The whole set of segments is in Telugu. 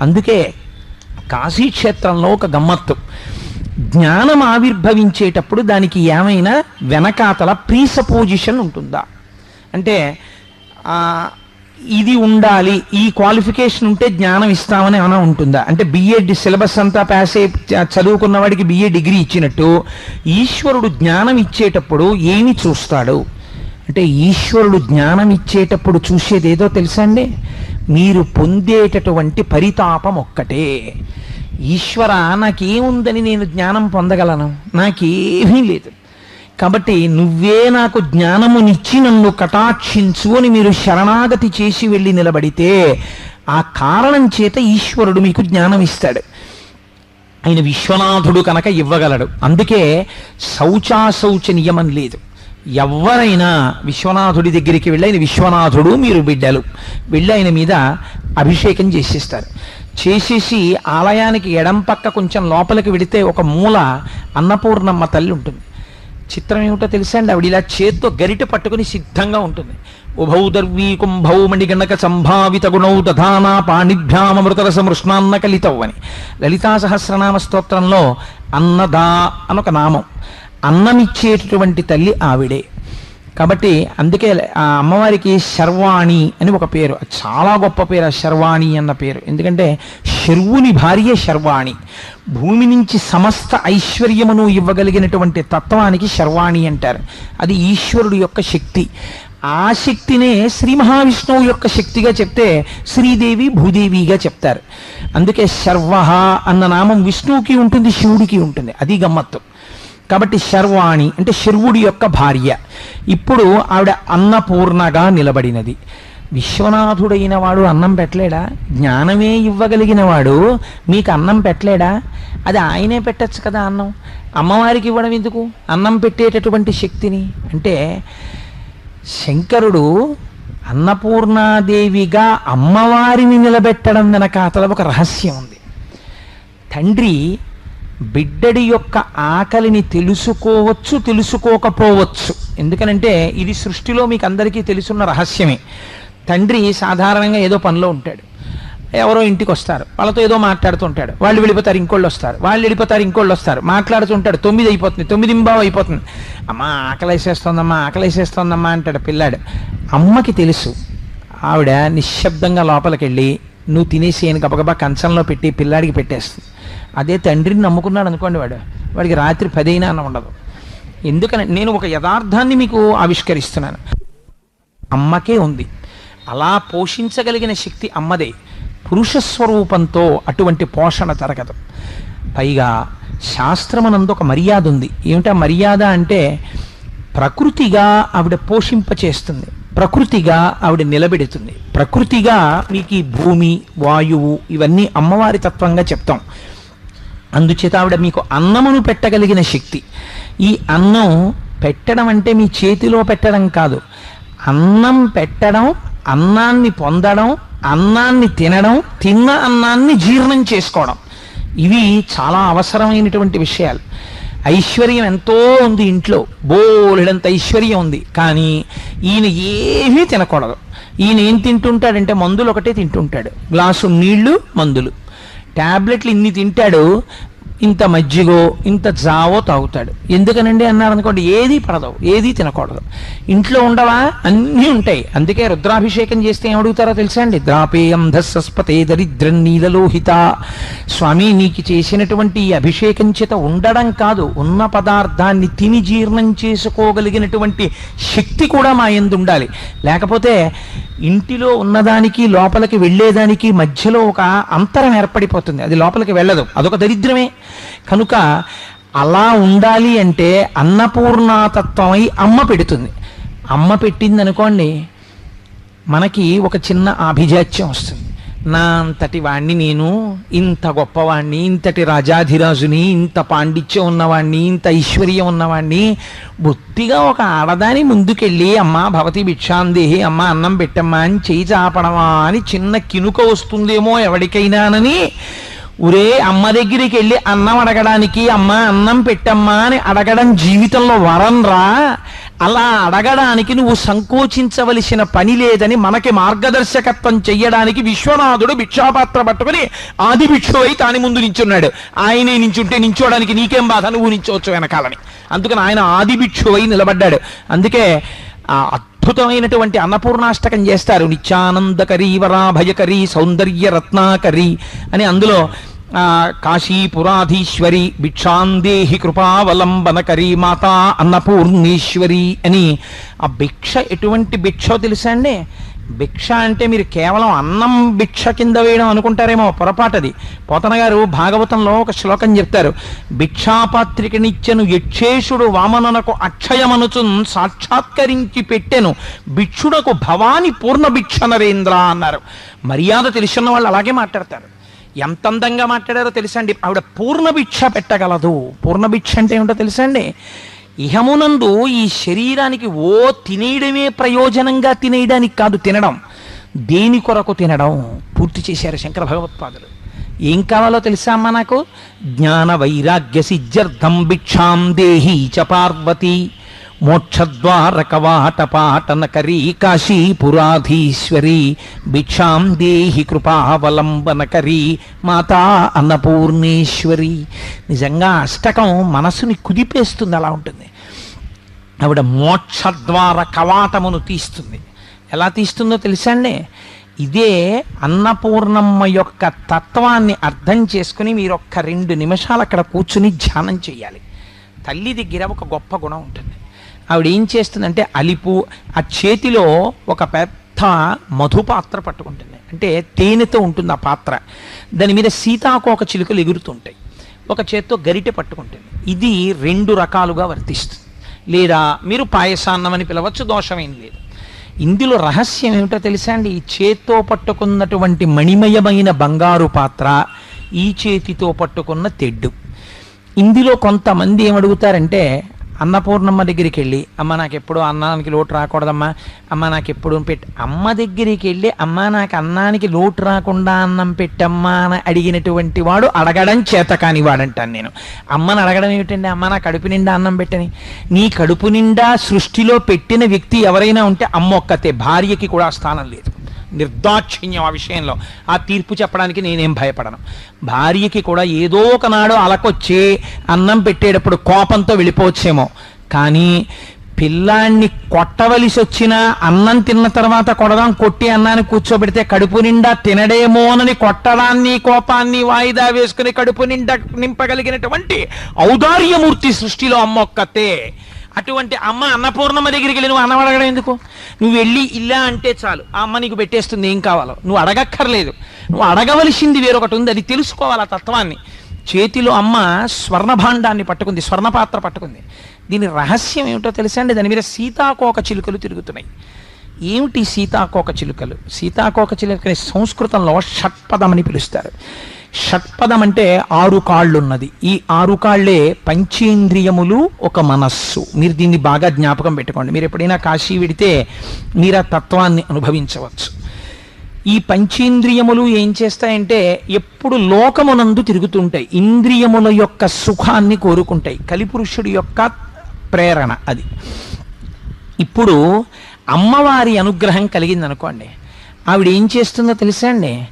అందుకే కాశీక్షేత్రంలో ఒక గమ్మత్తు. జ్ఞానం ఆవిర్భవించేటప్పుడు దానికి ఏమైనా వెనకాతల ప్రీసపోజిషన్ ఉంటుందా? అంటే ఇది ఉండాలి ఈ క్వాలిఫికేషన్ ఉంటే జ్ఞానం ఇస్తామని ఏమైనా ఉంటుందా? అంటే బిఏ సిలబస్ అంతా పాస్ అయి చదువుకున్న వాడికి బిఏ డిగ్రీ ఇచ్చినట్టు ఈశ్వరుడు జ్ఞానం ఇచ్చేటప్పుడు ఏమి చూస్తాడు? అంటే ఈశ్వరుడు జ్ఞానం ఇచ్చేటప్పుడు చూసేది ఏదో తెలుసా అండి? మీరు పొందేటటువంటి పరితాపం ఒక్కటే. ఈశ్వర నాకేముందని నేను జ్ఞానం పొందగలను? నాకేమీ లేదు. కాబట్టి నువ్వే నాకు జ్ఞానమునిచ్చి నన్ను కటాక్షించు అని మీరు శరణాగతి చేసి వెళ్ళి నిలబడితే ఆ కారణం చేత ఈశ్వరుడు మీకు జ్ఞానం ఇస్తాడు ఆయన విశ్వనాథుడు కనుక ఇవ్వగలడు. అందుకే శౌచాశౌచ నియమం లేదు. ఎవరైనా విశ్వనాథుడి దగ్గరికి వెళ్ళి ఆయన విశ్వనాథుడు మీరు బిడ్డలు. వెళ్ళి ఆయన మీద అభిషేకం చేసేస్తారు. చేసేసి ఆలయానికి ఎడం పక్క కొంచెం లోపలికి వెడితే ఒక మూల అన్నపూర్ణమ్మ తల్లి ఉంటుంది. చిత్రం ఏమిటో తెలుసా అండి? ఆవిడ ఇలా చేత్తో గరిట పట్టుకుని సిద్ధంగా ఉంటుంది. ఉభౌ దర్వీ కుంభౌ మణిగణక సంభావిత గుణౌ తథానా పాణిభ్యామృతరస మృష్ణాన్న కలితౌ అని. లలితా సహస్రనామ స్తోత్రంలో అన్నదా అనొక నామం. అన్నమిచ్చేటటువంటి తల్లి ఆవిడే. కాబట్టి అందుకే ఆ అమ్మవారికి శర్వాణి అని ఒక పేరు. చాలా గొప్ప పేరు ఆ శర్వాణి అన్న పేరు. ఎందుకంటే శర్వుని భార్య శర్వాణి. భూమి నుంచి సమస్త ఐశ్వర్యమును ఇవ్వగలిగినటువంటి తత్వానికి శర్వాణి అంటారు. అది ఈశ్వరుడు యొక్క శక్తి. ఆ శక్తినే శ్రీ మహావిష్ణువు యొక్క శక్తిగా చెప్తే శ్రీదేవి భూదేవిగా చెప్తారు. అందుకే శర్వ అన్న నామం విష్ణువుకి ఉంటుంది శివుడికి ఉంటుంది. అది గమ్మత్తు. కాబట్టి శర్వాణి అంటే శర్వుడి యొక్క భార్య. ఇప్పుడు ఆవిడ అన్నపూర్ణగా నిలబడినది. విశ్వనాథుడైన వాడు అన్నం పెట్టలేడా? జ్ఞానమే ఇవ్వగలిగిన వాడు మీకు అన్నం పెట్టలేడా? అది ఆయనే పెట్టచ్చు కదా అన్నం. అమ్మవారికి ఇవ్వడం ఎందుకు? అన్నం పెట్టేటటువంటి శక్తిని. అంటే శంకరుడు అన్నపూర్ణాదేవిగా అమ్మవారిని నిలబెట్టడం వెనక అతల ఒక రహస్యం ఉంది. తండ్రి బిడ్డడి యొక్క ఆకలిని తెలుసుకోవచ్చు తెలుసుకోకపోవచ్చు. ఎందుకనంటే ఇది సృష్టిలో మీకు అందరికీ తెలుసున్న రహస్యమే. తండ్రి సాధారణంగా ఏదో పనిలో ఉంటాడు. ఎవరో ఇంటికి వస్తారు. వాళ్ళతో ఏదో మాట్లాడుతుంటాడు వాళ్ళు వెళ్ళిపోతారు ఇంకోళ్ళు వస్తారు. వాళ్ళు వెళ్ళిపోతారు ఇంకోళ్ళు వస్తారు. మాట్లాడుతుంటాడు తొమ్మిది అయిపోతుంది. తొమ్మిది ఇంబావు అయిపోతుంది. అమ్మ ఆకలేసేస్తోందమ్మా ఆకలేసేస్తోందమ్మా అంటాడు పిల్లాడు. అమ్మకి తెలుసు. ఆవిడ నిశ్శబ్దంగా లోపలికి వెళ్ళి నువ్వు తినేసి అని గబగబా కంచంలో పెట్టి పిల్లాడికి పెట్టేస్తుంది. అదే తండ్రిని నమ్ముకున్నాడు అనుకోండి వాడు. వాడికి రాత్రి పదైనా అన్న ఉండదు. ఎందుకని నేను ఒక యథార్థాన్ని మీకు ఆవిష్కరిస్తున్నాను. అమ్మకే ఉంది. అలా పోషించగలిగిన శక్తి అమ్మదే. పురుష స్వరూపంతో అటువంటి పోషణ తరగదు పైగా శాస్త్రమనందు ఒక మర్యాద ఉంది. ఏమిటా మర్యాద అంటే ప్రకృతిగా ఆవిడ పోషింపచేస్తుంది. ప్రకృతిగా ఆవిడ నిలబెడుతుంది. ప్రకృతిగా మీకు ఈ భూమి వాయువు ఇవన్నీ అమ్మవారి తత్వంగా చెప్తాం. అందుచేత ఆవిడ మీకు అన్నమును పెట్టగలిగిన శక్తి. ఈ అన్నం పెట్టడం అంటే మీ చేతిలో పెట్టడం కాదు. అన్నం పెట్టడం అన్నాన్ని పొందడం అన్నాన్ని తినడం తిన్న అన్నాన్ని జీర్ణం చేసుకోవడం. ఇవి చాలా అవసరమైనటువంటి విషయాలు. ఐశ్వర్యం ఎంతో ఉంది ఇంట్లో. బోలెడంత ఐశ్వర్యం ఉంది. కానీ ఈయన ఏమీ తినకూడదు. ఈయన ఏం తింటుంటాడంటే మందులు ఒకటే తింటుంటాడు. గ్లాసు నీళ్ళు మందులు. టాబ్లెట్లు ఇన్ని తింటాడు ఇంత మజ్జిగో ఇంత జావో తాగుతాడు. ఎందుకనండి అన్నారు అనుకోండి ఏది పడదు ఏది తినకూడదు. ఇంట్లో ఉండవా? అన్నీ ఉంటాయి. అందుకే రుద్రాభిషేకం చేస్తే ఏమడుగుతారో తెలుసా అండి? ద్రాపేయం ధస్సస్పతే దరిద్రం నీలలోహిత. స్వామి నీకు చేసినటువంటి ఈ అభిషేకం చేత ఉండడం కాదు ఉన్న పదార్థాన్ని తిని జీర్ణం చేసుకోగలిగినటువంటి శక్తి కూడా మా ఎందు ఉండాలి లేకపోతే ఇంటిలో ఉన్నదానికి లోపలికి వెళ్ళేదానికి మధ్యలో ఒక అంతరం ఏర్పడిపోతుంది. అది లోపలికి వెళ్ళదు. అదొక దరిద్రమే. కనుక అలా ఉండాలి అంటే అన్నపూర్ణాతత్వమై అమ్మ పెడుతుంది. అమ్మ పెట్టింది అనుకోండి మనకి ఒక చిన్న ఆభిజాత్యం వస్తుంది. నా అంతటి వాణ్ణి నేను ఇంత గొప్పవాణ్ణి ఇంతటి రాజాధిరాజుని ఇంత పాండిత్యం ఉన్నవాణ్ణి ఇంత ఐశ్వర్యం ఉన్నవాణ్ణి బొత్తిగా ఒక ఆడదాని ముందుకెళ్ళి అమ్మా భవతి భిక్షాందేహి అమ్మ అన్నం పెట్టమ్మా అని చేయి చాపడమా అని చిన్న కినుక వస్తుందేమో ఎవరికైనానని ఒరే అమ్మ దగ్గరికి వెళ్ళి అన్నం అడగడానికి అమ్మ అన్నం పెట్టమ్మా అని అడగడం జీవితంలో వరం రా అలా అడగడానికి నువ్వు సంకోచించవలసిన పని లేదని మనకి మార్గదర్శకత్వం చెయ్యడానికి విశ్వనాథుడు భిక్షాపాత్ర పట్టుకుని ఆది భిక్షువై తాని ముందు నించున్నాడు. ఆయనే నించుంటే నించోడానికి నీకేం బాధ? నువ్వు నించోవచ్చు వెనకాలని. అందుకని ఆయన ఆది భిక్షువై నిలబడ్డాడు. అందుకే ఆ అద్భుతమైనటువంటి అన్నపూర్ణాష్టకం చేస్తారు. నిత్యానందకరీ వరాభయకరీ సౌందర్య రత్నాకరి అని అందులో కాశీపురాధీశ్వరి భిక్షాందేహి కృపావలంబనకరి మాతా అన్నపూర్ణేశ్వరి అని ఆ భిక్ష ఎటువంటి భిక్షో తెలుసా అండి? భిక్ష అంటే మీరు కేవలం అన్నం భిక్ష కింద వేయడం అనుకుంటారేమో పొరపాటది. పోతన గారు భాగవతంలో ఒక శ్లోకం చెప్తారు. భిక్షాపాత్రికనిచ్చెను యక్షేషుడు వామననకు అక్షయమనుచున్ సాక్షాత్కరించి పెట్టెను. భిక్షుడకు భవాని పూర్ణ భిక్ష నరేంద్ర అన్నారు. మర్యాద తెలుసున్న వాళ్ళు అలాగే మాట్లాడతారు. ఎంత అందంగా మాట్లాడారో తెలుసండి. ఆవిడ పూర్ణ భిక్ష పెట్టగలదు. పూర్ణ భిక్ష అంటే ఏమిటో తెలుసండి? ఇహమునందు ఈ శరీరానికి ఓ తినేయడమే ప్రయోజనంగా తినేయడానికి కాదు తినడం. దేని కొరకు తినడం? పూర్తి చేశారు శంకర భగవత్పాదులు. ఏం కావాలో తెలుసా అమ్మా నాకు? జ్ఞాన వైరాగ్య సిద్ధ్యర్థం భిక్షాం దేహి చ పార్వతి. మోక్షద్వార కవాట కాశీ కాశీపురాధీశ్వరి భిక్షాం దేహి కృపావలంబనకరీ మాతా అన్నపూర్ణేశ్వరి. నిజంగా అష్టకం మనసుని కుదిపేస్తుంది అలా ఉంటుంది. ఆవిడ మోక్షద్వార కవాటమును తీస్తుంది. ఎలా తీస్తుందో తెలుసా అండి ఇదే అన్నపూర్ణమ్మ యొక్క తత్వాన్ని అర్థం చేసుకుని మీరు ఒక్క రెండు నిమిషాలు అక్కడ కూర్చుని ధ్యానం చేయాలి. తల్లి దగ్గర ఒక గొప్ప గుణం ఉంటుంది. ఆవిడ ఏం చేస్తుందంటే అలిపు ఆ చేతిలో ఒక పెద్ద మధు పాత్ర పట్టుకుంటుంది. అంటే తేనెతో ఉంటుంది ఆ పాత్ర. దాని మీద సీతాకోక చిలుకలు ఎగురుతుంటాయి ఒక చేత్తో గరిటె పట్టుకుంటుంది. ఇది రెండు రకాలుగా వర్తిస్తుంది. లేదా మీరు పాయసాన్నం అని పిలవచ్చు దోషమేం లేదు. ఇందులో రహస్యం ఏమిటో తెలుసా అండి? ఈ చేత్తో పట్టుకున్నటువంటి మణిమయమైన బంగారు పాత్ర ఈ చేతితో పట్టుకున్న తెడ్డు. ఇందులో కొంతమంది ఏమడుగుతారంటే అన్నపూర్ణమ్మ దగ్గరికి వెళ్ళి అమ్మ నాకు ఎప్పుడు అన్నానికి లోటు రాకూడదమ్మా. అమ్మ నాకు ఎప్పుడు పెట్టి అమ్మ దగ్గరికి వెళ్ళి అమ్మ నాకు అన్నానికి లోటు రాకుండా అన్నం పెట్టమ్మా అని అడిగినటువంటి వాడు అడగడం చేత కాని వాడంటాను నేను. అమ్మని అడగడం ఏమిటండి? అమ్మ నా కడుపు నిండా అన్నం పెట్టని. నీ కడుపు నిండా సృష్టిలో పెట్టిన వ్యక్తి ఎవరైనా ఉంటే అమ్మ ఒక్కతే. భార్యకి కూడా స్థానం లేదు. నిర్దాక్షిణ్యం ఆ విషయంలో. ఆ తీర్పు చెప్పడానికి నేనేం భయపడను. భార్యకి కూడా ఏదో ఒకనాడు అలకొచ్చి అన్నం పెట్టేటప్పుడు కోపంతో వెళ్ళిపోవచ్చేమో. కానీ పిల్లాన్ని కొట్టవలసి వచ్చినా అన్నం తిన్న తర్వాత కొడదాం కొట్టి అన్నాన్ని కూర్చోబెడితే కడుపు నిండా తినడేమోనని కొట్టడాన్ని కోపాన్ని వాయిదా వేసుకుని కడుపు నిండా నింపగలిగినటువంటి ఔదార్యమూర్తి సృష్టిలో అమ్మొక్కతే అటువంటి అమ్మ అన్నపూర్ణమ్మ దగ్గరికి వెళ్ళి నువ్వు అన్నం అడగడం ఎందుకు? నువ్వు వెళ్ళి ఇలా అంటే చాలు. ఆ అమ్మ నీకు పెట్టేస్తుంది ఏం కావాలో. నువ్వు అడగక్కర్లేదు. నువ్వు అడగవలసింది వేరొకటి ఉంది అది తెలుసుకోవాలి ఆ తత్వాన్ని. చేతిలో అమ్మ స్వర్ణభాండాన్ని పట్టుకుంది స్వర్ణపాత్ర పట్టుకుంది. దీని రహస్యం ఏమిటో తెలుసా అండి? దాని మీద సీతాకోక చిలుకలు తిరుగుతున్నాయి. ఏమిటి సీతాకోక చిలుకలు? సీతాకోక చిలుకని సంస్కృతంలో షట్పదం అని పిలుస్తారు. షట్పదం అంటే ఆరు కాళ్ళు ఉన్నది ఈ ఆరు కాళ్ళే పంచేంద్రియములు ఒక మనస్సు. మీరు దీన్ని బాగా జ్ఞాపకం పెట్టుకోండి. మీరు ఎప్పుడైనా కాశీ విడితే మీరు ఆ తత్వాన్ని అనుభవించవచ్చు. ఈ పంచేంద్రియములు ఏం చేస్తాయంటే ఎప్పుడు లోకమునందు తిరుగుతుంటాయి. ఇంద్రియముల యొక్క సుఖాన్ని కోరుకుంటాయి. కలిపురుషుడి యొక్క ప్రేరణ అది. ఇప్పుడు అమ్మవారి అనుగ్రహం కలిగింది అనుకోండి ఆవిడ ఏం చేస్తుందో తెలుసా అండి?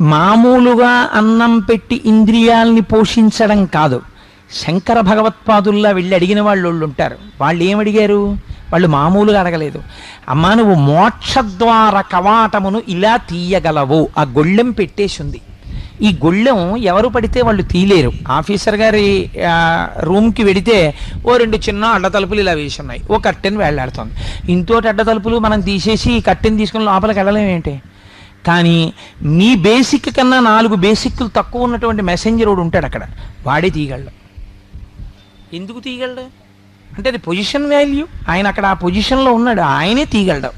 మామూలుగా అన్నం పెట్టి ఇంద్రియాల్ని పోషించడం కాదు. శంకర భగవత్పాదుల్లా వెళ్ళి అడిగిన వాళ్ళు ఉంటారు. వాళ్ళు ఏమడిగారు వాళ్ళు మామూలుగా అడగలేదు. అమ్మా నువ్వు మోక్షద్వార కవాటమును ఇలా తీయగలవు. ఆ గొళ్ళెం పెట్టేసి ఉంది ఈ గొళ్ళెం ఎవరు పడితే వాళ్ళు తీయలేరు ఆఫీసర్ గారి రూమ్కి వెడితే ఓ రెండు చిన్న అడ్డ తలుపులు ఇలా వేసి ఉన్నాయి ఓ కట్టెని వేళ్ళాడుతుంది ఇంతోటి అడ్డ తలుపులు మనం తీసేసి ఈ కట్టెని తీసుకుని లోపలికి వెళ్ళలేమేంటి? కానీ మీ బేసిక్ కన్నా నాలుగు బేసిక్లు తక్కువ ఉన్నటువంటి మెసెంజర్ వాడు ఉంటాడు అక్కడ. వాడే తీయగలడు ఎందుకు తీయగలడు అంటే అది పొజిషన్ వాల్యూ ఆయన అక్కడ ఆ పొజిషన్లో ఉన్నాడు. ఆయనే తీయగలడు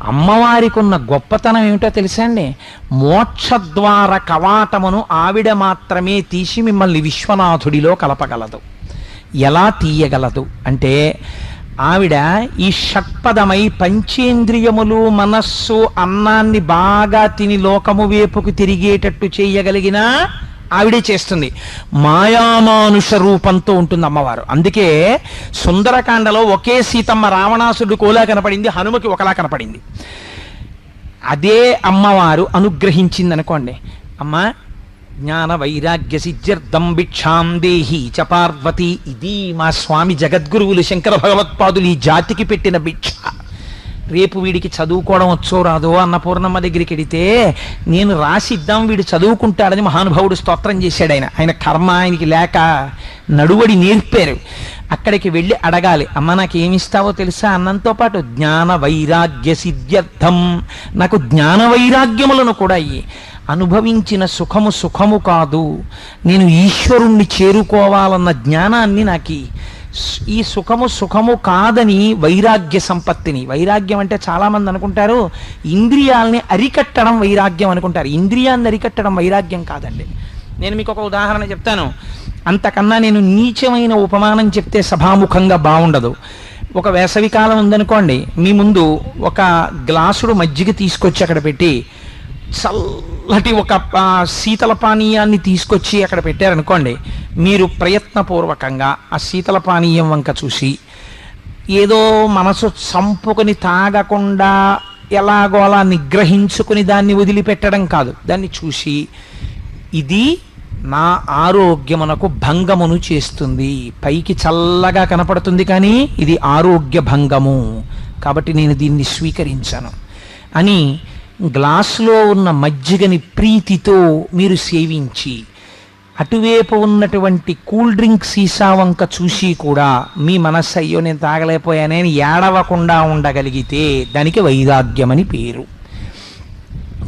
అమ్మవారికి ఉన్న గొప్పతనం ఏమిటో తెలుసా అండి? మోక్షద్వార కవాటమును ఆవిడ మాత్రమే తీసి మిమ్మల్ని విశ్వనాథుడిలో కలపగలదు. ఎలా తీయగలదు? అంటే ఆవిడ ఈ షట్పదమై పంచేంద్రియములు మనస్సు అన్నాన్ని బాగా తిని లోకము వైపుకు తిరిగేటట్టు చేయగలిగిన ఆవిడే చేస్తుంది. మాయామానుష రూపంతో ఉంటుంది అమ్మవారు. అందుకే సుందరకాండలో ఒకే సీతమ్మ రావణాసుడు కోలా కనపడింది హనుమకి ఒకలా కనపడింది. అదే అమ్మవారు అనుగ్రహించింది అనుకోండి అమ్మ జ్ఞాన వైరాగ్య సిద్ధ్యర్థం భిక్షాం దేహి చ పార్వతి ఇది మా స్వామి జగద్గురువులు శంకర భగవత్పాదులు ఈ జాతికి పెట్టిన భిక్ష. రేపు వీడికి చదువుకోవడం వచ్చో రాదో అన్నపూర్ణమ్మ దగ్గరికి వెడితే నేను రాసిద్దాం వీడు చదువుకుంటాడని మహానుభావుడు స్తోత్రం చేశాడు ఆయన. ఆయన కర్మ ఆయనకి లేక నడువడి నేర్పారు. అక్కడికి వెళ్ళి అడగాలి అమ్మ నాకు ఏమిస్తావో తెలుసా? అన్నంతో పాటు జ్ఞాన వైరాగ్య సిద్ధ్యర్థం నాకు జ్ఞాన వైరాగ్యములను కూడా అయ్యి అనుభవించిన సుఖము సుఖము కాదు. నేను ఈశ్వరుణ్ణి చేరుకోవాలన్న జ్ఞానాన్ని నాకు. ఈ సుఖము సుఖము కాదని వైరాగ్య సంపత్తిని. వైరాగ్యం అంటే చాలామంది అనుకుంటారు ఇంద్రియాలని అరికట్టడం వైరాగ్యం అనుకుంటారు. ఇంద్రియాన్ని అరికట్టడం వైరాగ్యం కాదండి. నేను మీకు ఒక ఉదాహరణ చెప్తాను. అంతకన్నా నేను నీచమైన ఉపమానం చెప్తే సభాముఖంగా బాగుండదు. ఒక వేసవికాలం ఉందనుకోండి మీ ముందు ఒక గ్లాసుడు మజ్జిగ తీసుకొచ్చి అక్కడ పెట్టి చల్లటి ఒక శీతల పానీయాన్ని తీసుకొచ్చి అక్కడ పెట్టారనుకోండి మీరు ప్రయత్నపూర్వకంగా ఆ శీతల పానీయం వంక చూసి ఏదో మనసు చంపుకొని తాగకుండా ఎలాగో అలా నిగ్రహించుకుని దాన్ని వదిలిపెట్టడం కాదు. దాన్ని చూసి ఇది నా ఆరోగ్యమునకు భంగమును చేస్తుంది. పైకి చల్లగా కనపడుతుంది కానీ ఇది ఆరోగ్య భంగము. కాబట్టి నేను దీన్ని స్వీకరించాను. అని గ్లాసులో ఉన్న మజ్జిగని ప్రీతితో మీరు సేవించి అటువైపు ఉన్నటువంటి కూల్ డ్రింక్ సీసా వంక చూసి కూడా మీ మనస్సు అయ్యో నేను తాగలేకపోయానే అని ఏడవకుండా ఉండగలిగితే దానికి వైరాగ్యమని పేరు.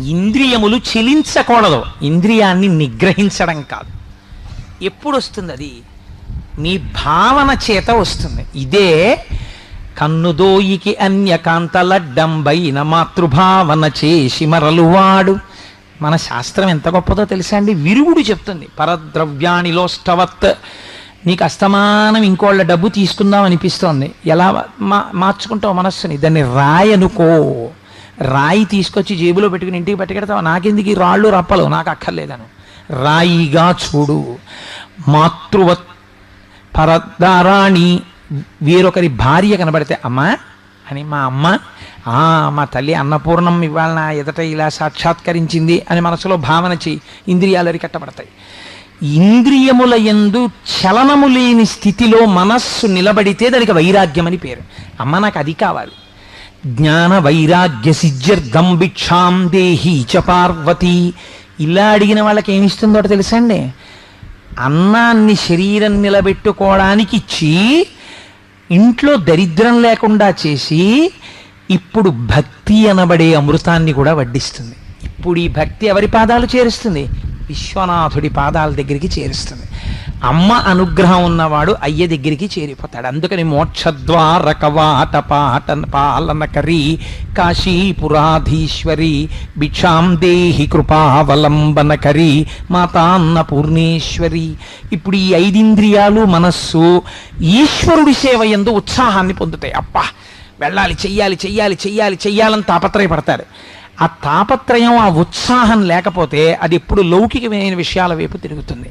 ఇంద్రియములు చెలించకూడదు. ఇంద్రియాన్ని నిగ్రహించడం కాదు. ఎప్పుడు వస్తుంది అది? మీ భావన చేత వస్తుంది. ఇదే కన్నుదోయికి అన్యకాంతలడ్డంబైన మాతృభావన చేసి మరలువాడు. మన శాస్త్రం ఎంత గొప్పదో తెలుసా అండి? విరుగుడు చెప్తుంది. పరద్రవ్యాణిలోష్టవత్ నీకు అస్తమానం ఇంకోళ్ళ డబ్బు తీసుకుందాం అనిపిస్తోంది. ఎలా మా మార్చుకుంటావు మనస్సుని? దాన్ని రాయనుకో. రాయి తీసుకొచ్చి జేబులో పెట్టుకుని ఇంటికి పట్టుకెడతావు? నాకెందుకు ఈ రాళ్ళు రప్పలు? నాకు అక్కర్లేదను. రాయిగా చూడు. మాతృవత్. పరదారాణి వేరొకరి భార్య కనబడితే అమ్మా అని మా అమ్మ "ఆ, మా తల్లి అన్నపూర్ణం ఇవాళ నా ఎదట ఇలా సాక్షాత్కరించింది అని మనసులో భావన చేయి ఇంద్రియాలు అరికట్టబడతాయి. ఇంద్రియముల యందు చలనము లేని స్థితిలో మనస్సు నిలబడితే దానికి వైరాగ్యం అని పేరు. అమ్మ నాకు అది కావాలి. జ్ఞాన వైరాగ్య సిజ్జర్ధం భిక్షాం దేహి చ పార్వతి. ఇలా అడిగిన వాళ్ళకి ఏమిస్తుందో తెలుసండి? అన్నాన్ని శరీరం నిలబెట్టుకోవడానికి ఇచ్చి ఇంట్లో దరిద్రం లేకుండా చేసి ఇప్పుడు భక్తి అనబడే అమృతాన్ని కూడా వడ్డిస్తుంది. ఇప్పుడు ఈ భక్తి ఎవరి పాదాలు చేరుస్తుంది? విశ్వనాథుడి పాదాల దగ్గరికి చేరుస్తుంది. అమ్మ అనుగ్రహం ఉన్నవాడు అయ్య దగ్గరికి చేరిపోతాడు. అందుకని మోక్షద్వారక వాట పాట పాలన కరి కాశీపురాధీశ్వరి భిక్షాం దేహి కృపావలంబన కరి మాతాన్న పూర్ణేశ్వరి. ఇప్పుడు ఈ ఐదింద్రియాలు మనస్సు ఈశ్వరుడి సేవ ఎందు ఉత్సాహాన్ని పొందుతాయి. అప్పా వెళ్ళాలి చెయ్యాలి చెయ్యాలి చెయ్యాలి చెయ్యాలని తాపత్రయపడతారు. ఆ తాపత్రయం ఆ ఉత్సాహం లేకపోతే అది ఎప్పుడు లౌకికమైన విషయాల వైపు తిరుగుతుంది.